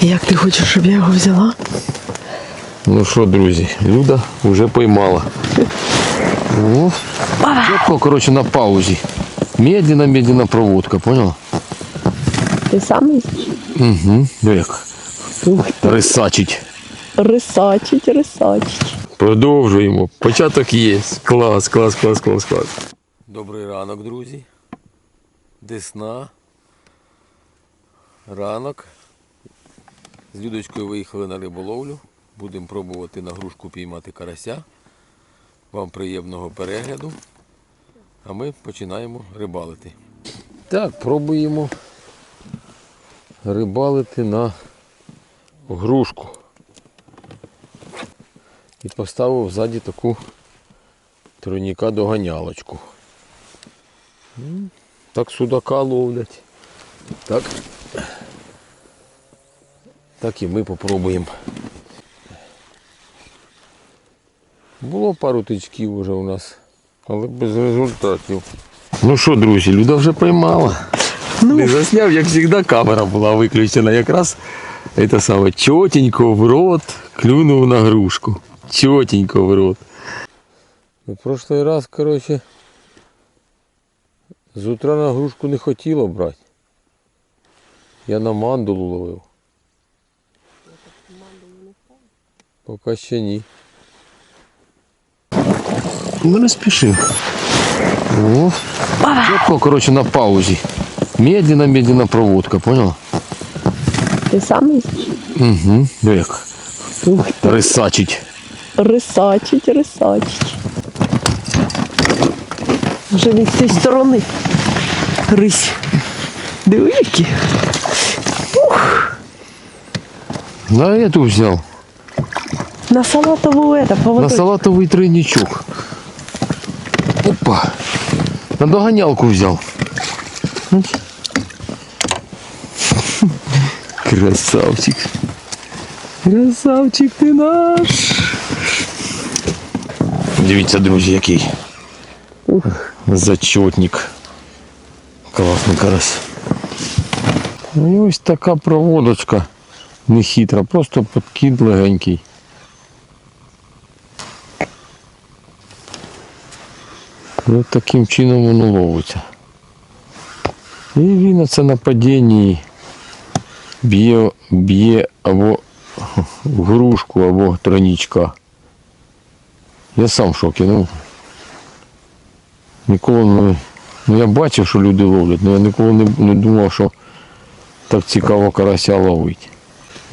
Як ти хочеш, щоб я його взяла? Ну що, друзі, Люда вже поймала. О, чітко, коротше, на паузі. Медленно-медленно проводка, поняла? Ти сам Угу. Ну як? Ух ти. Рисачить. Рисачить, рисачить. Продовжуємо. Початок є. Клас, клас, клас, клас, клас. Добрий ранок, друзі. Десна. Ранок. З Людочкою виїхали на риболовлю. Будемо пробувати на грушку піймати карася. Вам приємного перегляду. А ми починаємо рибалити. Так, пробуємо рибалити на грушку. І поставив ззаді таку тройника доганялочку. Так судака ловлять. Так. Так і ми попробуємо. Було пару тичків вже у нас, але без результатів. Ну що, друзі, Люда вже поймала. Не засняв, як завжди, камера була виключена. Якраз це саме чотенько в рот клюнув на грушку. Чотенько в рот. В прошлый раз, короче, з утра на грушку не хотіло брати. Я на мандулу ловив. Поки ще ні. Ну не спіши. О, чітко, короче, на паузі. Медленно-медленно проводка, поняла? Ти сам Угу. Ну як? Рисачить. Рисачить, рисачить. Вже від цієї сторони. Рись. Диви які. На эту взял. На салатову это, На поводок. салатовый тройничок. Опа. На догонялку взял. Красавчик. Красавчик ти наш. Дивіться, друзі, який. Зачетник. Класний карась. Ну і ось така проводочка. Не хитра, просто подкид легенький. От таким чином воно ловиться. І він оце на падінні б'є, б'є або грушку, або тронічка. Я сам в шокі. Ну, ніколи не. Ну я бачив, що люди ловлять, але я ніколи не, не думав, що так цікаво карася ловить.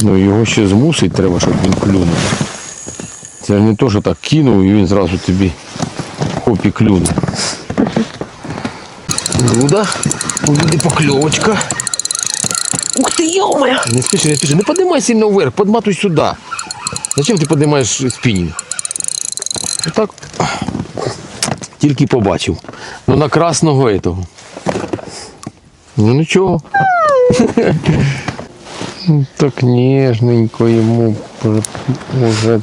Ну його ще змусить треба, щоб він клюнув. Це не то, що так кинув і він зразу тобі хоп і клюнув. Груда, буде покльовочка. Ух ти, йома! Не спіши, не спіши. Не поднимай сильно вверх, подматуй сюди. Зачем ти піднімаєш спінінг? Отак. Тільки побачив. Ну на красного этого. Ну нічого. Ну, Так ніжненько йому вже-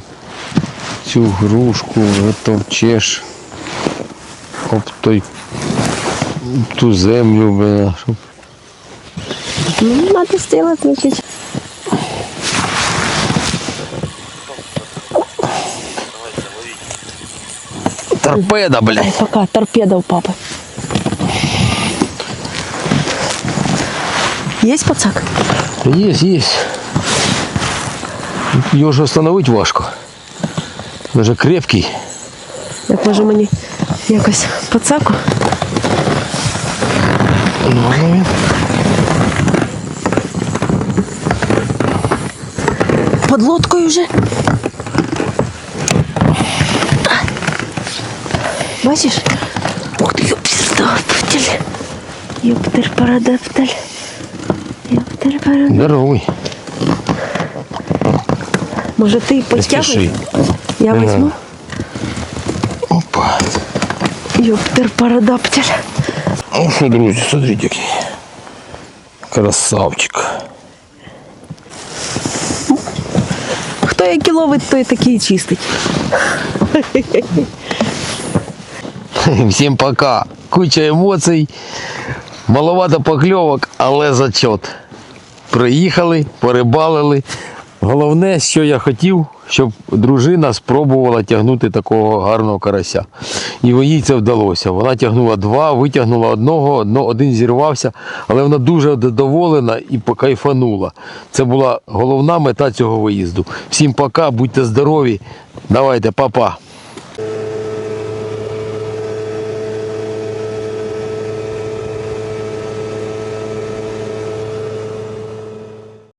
цю грушку вже товчеш об той ту землю, бля, щоб Ну, надо сделать, значит. торпеда, блядь. Пока, торпеда у папы. Есть пацак? Есть, есть. Його ж остановити важко. Він же крепкий. Як може мені якось пацаку? Ну, він. Под лодкою вже. Бачиш? Ух ти, ёптель. Ёптер парадаптель. Ёптер парадаптель. Здоровий. Може ти Не потягуй? спіши. Я Ага. візьму. Опа. Ёптер парадаптель. Ну що, друзі, смотрите який. Красавчик. Хто які ловить, той такий чистить. Всім пока. Куча емоцій. Маловато покльовок, але зачет. Приїхали, порибалили. Головне, що я хотів, щоб дружина спробувала тягнути такого гарного карася. І їй це вдалося. Вона тягнула два, витягнула одного, одно, один зірвався, але вона дуже задоволена і покайфанула. Це була головна мета цього виїзду. Всім пока, будьте здорові. Давайте, па-па.